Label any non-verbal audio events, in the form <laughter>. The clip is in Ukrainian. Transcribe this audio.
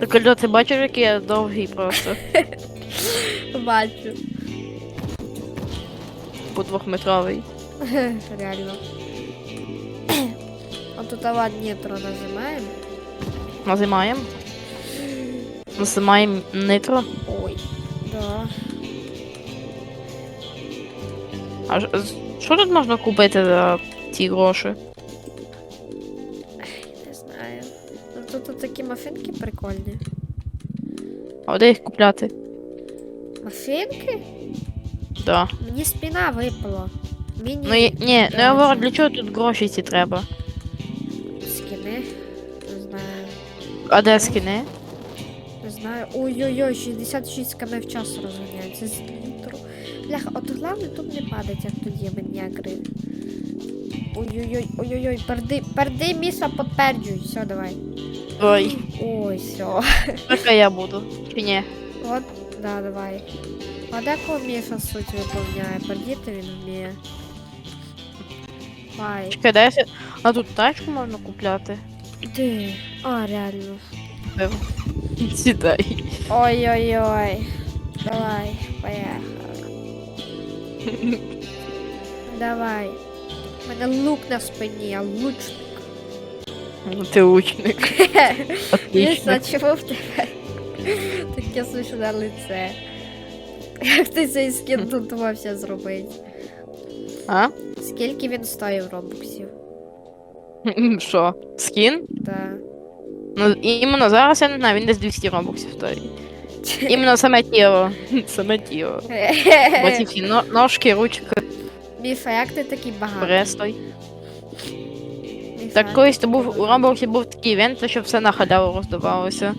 Так Альо, ти бачиш, який я довгий просто. Бачу. По двохметровий. <laughs> Реально. А тут ава нітро нажимаємо. Назимаємо. Назимаємо нитро. Ой. Да. А що тут можна купити за ці гроші? Тут, такі мафинки прикольні. А де їх купляти? Мафинки? Да. Мені спина випала. Міні. Ну і- ні, ну я говорю, для чого тут гроші ці треба? Скини. Не знаю. А де скини? Не знаю. Ой-ой-ой, 66 км в час розганяється з літру. Бляха, от головне тут не падать, як тоді маньякри. Ой-ой-ой, ой-ой-ой, перди, перди міса підтверджуй. Все, давай. Ой, Ой, все. така я буду. Чи ні? От, да, давай. А декого Міша суть виповняє? Пердіти він вміє. Давай. Чекай, дай я А тут тачку можна купляти? Де? А, реально. <laughs> Сідай. Ой-ой-ой. Давай, поехали. <laughs> Давай. У мене лук на спині, а лучник. Ну, Ти лучник. <laughs> Отлично. чому в тебе таке смішне лице? Як ти цей скін тут вообще зробити? А? Скільки він стоїв робоксів? Що? Скін? Та. Ну, іменно зараз я не знаю, він десь 200 робоксів стоїть. Іменно саме тіло. <laughs> Саме тіло. <laughs> Ось і всі ножки, ручки, Міфа, як ти такий багатий? престой. Так колись то був у Роблоксі був такий івент, що все на халяву роздавалося.